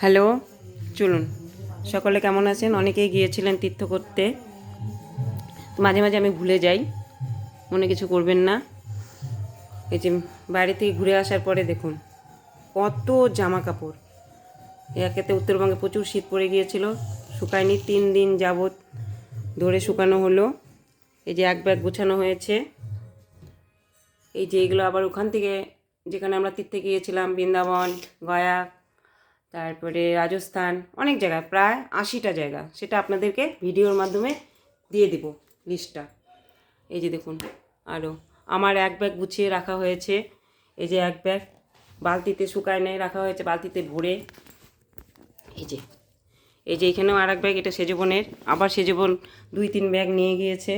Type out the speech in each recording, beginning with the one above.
Hello, চলুন। সকলে কেমন আছেন? অনেকেই গিয়েছিলেন তীর্থ করতে। মাঝে মাঝে আমি ভুলে যাই, মনে কিছু করবেন না। এই যে বাইরে থেকে ঘুরে আসার পরে দেখুন, কত জামা কাপড় একেতে উত্তরবঙ্গে প্রচুর শীত পড়ে গিয়েছিল, শুকায়নি তিন দিন যাবৎ ধরে শুকানো হলো। এই যে এক ব্যাগ গোছানো হয়েছে। এই যে এগুলো আবার ওখান থেকে যেখানে আমরা তীর্থে গিয়েছিলাম, বৃন্দাবন, গয়া তারপরে রাজস্থান, অনেক জায়গা প্রায় আশিটা জায়গা। সেটা আপনাদেরকে ভিডিওর মাধ্যমে দিয়ে দিব লিস্টটা। এই যে দেখুন আরও আমার এক ব্যাগ গুছিয়ে রাখা হয়েছে। এই যে এক ব্যাগ, বালতিতে শুকায় নেয় রাখা হয়েছে, বালতিতে ভরে। এই যে এই যে এখানেও আর এক ব্যাগ, এটা সেজবনের আবার সেজবন দুই তিন ব্যাগ নিয়ে গিয়েছে।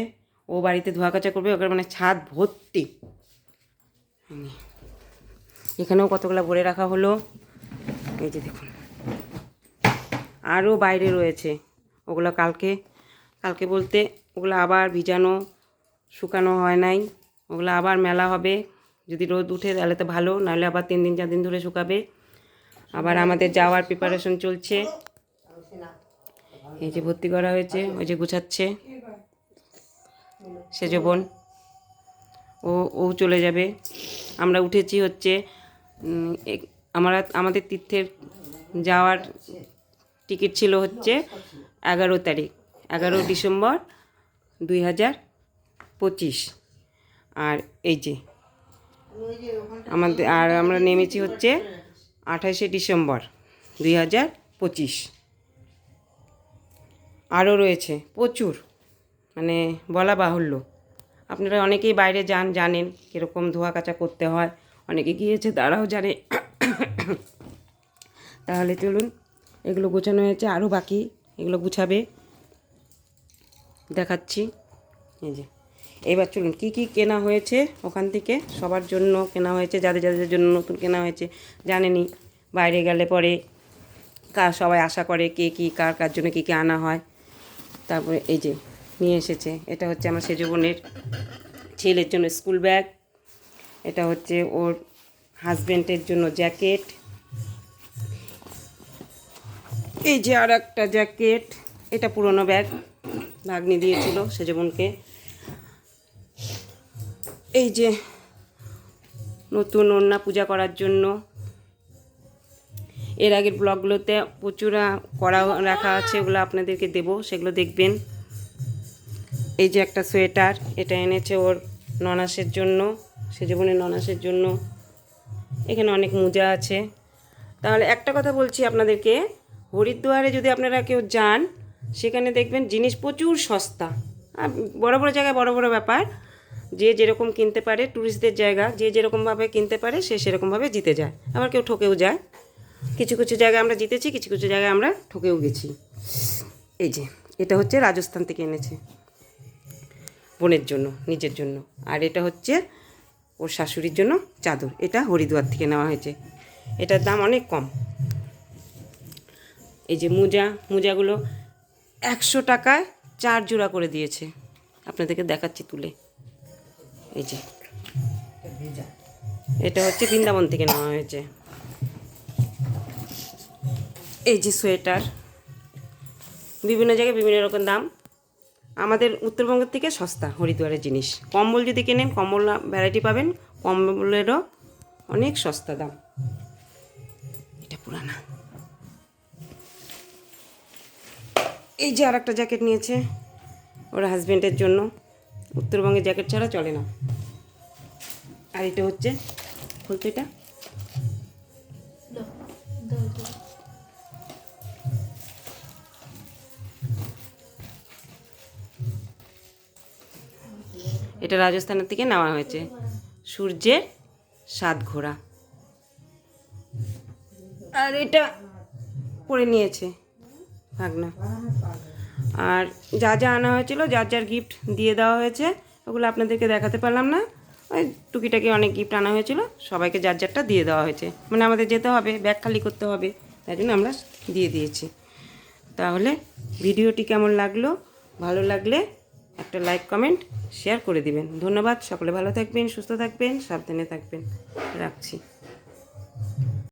ও বাড়িতে ধোয়া কাচা করবে ওখানে মানে ছাদ ভর্তি। এখানেও কতগুলো ভরে রাখা হলো? এই যে দেখুন। আরও বাইরে রয়েছে। ওগুলো কালকে কালকে বলতে ওগুলো আবার ভিজানো, শুকানো হয় নাই। ওগুলো আবার মেলা হবে। যদি রোদ উঠে তাহলে তো ভালো, নাহলে আবার তিন দিন, চার দিন ধরে শুকাবে। আবার আমাদের যাওয়ার প্রিপারেশন চলছে। এই যে ভর্তি করা হয়েছে, ওই যে গুছাচ্ছে সেজ বোন। ও ও চলে যাবে। আমরা উঠেছি হচ্ছে আমরা আমাদের তীর্থের যাওয়ার টিকিট ছিল হচ্ছে এগারো তারিখ, এগারো ডিসেম্বর দুই হাজার পঁচিশ। আর এই যে আমাদের আর আমরা নেমেছি হচ্ছে আঠাশে ডিসেম্বর দুই হাজার পঁচিশ। আরও রয়েছে, প্রচুর মানে বলা বাহুল্য। আপনারা অনেকেই বাইরে যান, জানেন কীরকম ধোয়া কাচা করতে হয়, অনেকে গিয়েছে তারাও জানে তাহলে চলুন, এগুলো গোছানো হয়েছে আরও বাকি এগুলো গুছাবে। দেখাচ্ছি। এই যে, এবার চলুন, কি কি কেনা হয়েছে ওখান থেকে? সবার জন্য কেনা হয়েছে, যাদের যাদের জন্য নতুন কেনা হয়েছে, জানেনি। বাইরে গেলে পরে কার সবাই আশা করে কে কী, কার কার জন্য কী কী আনা হয়। তারপরে এই যে, নিয়ে এসেছে। এটা হচ্ছে আমার সেজবনের ছেলের জন্য স্কুল ব্যাগ। এটা হচ্ছে ওর হাজব্যান্ডের জন্য জ্যাকেট। এই যে আর একটা জ্যাকেট, এটা পুরনো ব্যাগ ভাগ্নি দিয়েছিল সেজবনকে এই যে নতুন ওড়না পূজা করার জন্য। এর আগের ব্লগগুলোতে প্রচুর করা রাখা আছে, ওগুলো আপনাদেরকে দেব, সেগুলো দেখবেন। এই যে একটা সোয়েটার, এটা এনেছে ওর ননাসের জন্য সেজবনের ননাসের জন্য। এখানে অনেক মোজা আছে। তাহলে একটা কথা বলছি আপনাদেরকে, হরিদ্বারে যদি আপনারা কেউ যান, সেখানে দেখবেন জিনিস প্রচুর সস্তা। আর বড় বড় জায়গায় বড় বড় ব্যাপার। যে যেরকম কিনতে পারে ট্যুরিস্টদের জায়গা, যে যেরকমভাবে কিনতে পারে, সে সেরকমভাবে জিতে যায়। আবার কেউ ঠকেও যায়। কিছু কিছু জায়গায় আমরা জিতেছি, কিছু কিছু জায়গায় আমরা ঠকেও গেছি। এই যে, এটা হচ্ছে রাজস্থান থেকে এনেছে। বোনের জন্য, নিজের জন্য। আর এটা হচ্ছে ওর শাশুড়ির জন্য চাদর। এটা হরিদ্বার থেকে নেওয়া হয়েছে। এটার দাম অনেক কম। এই যে মোজা, মোজাগুলো একশো টাকায় চার জোড়া করে দিয়েছে। আপনাদেরকে দেখাচ্ছি তুলে। এই যে। এটা হচ্ছে বৃন্দাবন থেকে নেওয়া হয়েছে। এই যে সোয়েটার। বিভিন্ন জায়গায় বিভিন্ন রকম দাম। আমাদের উত্তরবঙ্গের থেকে সস্তা হরিদ্বারের জিনিস। কম্বল যদি কেনেন, কম্বল ভ্যারাইটি পাবেন, কম্বলেরও অনেক সস্তা দাম। এটা পুরানা। এই যে আর একটা জ্যাকেট নিয়েছে ওর হাজব্যান্ডের জন্য। উত্তরবঙ্গের জ্যাকেট ছাড়া চলে না। আর এটা হচ্ছে, বলতো এটা? এটা রাজস্থানের থেকে নেওয়া হয়েছে। সূর্যের সাত ঘোড়া। আর এটা পরে নিয়েছে ভাগনা। আর যা যা আনা হয়েছিল, যার যার গিফট দিয়ে দেওয়া হয়েছে, ওগুলো আপনাদেরকে দেখাতে পারলাম না। ওই টুকিটাকি অনেক গিফট আনা হয়েছিল, সবাইকে যার যারটা দিয়ে দেওয়া হয়েছে। মানে আমাদের যেতে হবে, ব্যাগ খালি করতে হবে, তাই জন্য আমরা দিয়ে দিয়েছি। তাহলে ভিডিওটি কেমন লাগল, ভালো লাগলে একটা লাইক কমেন্ট শেয়ার করে দিবেন। ধন্যবাদ, সকলে ভালো থাকবেন, সুস্থ থাকবেন, সাবধানে থাকবেন। রাখছি।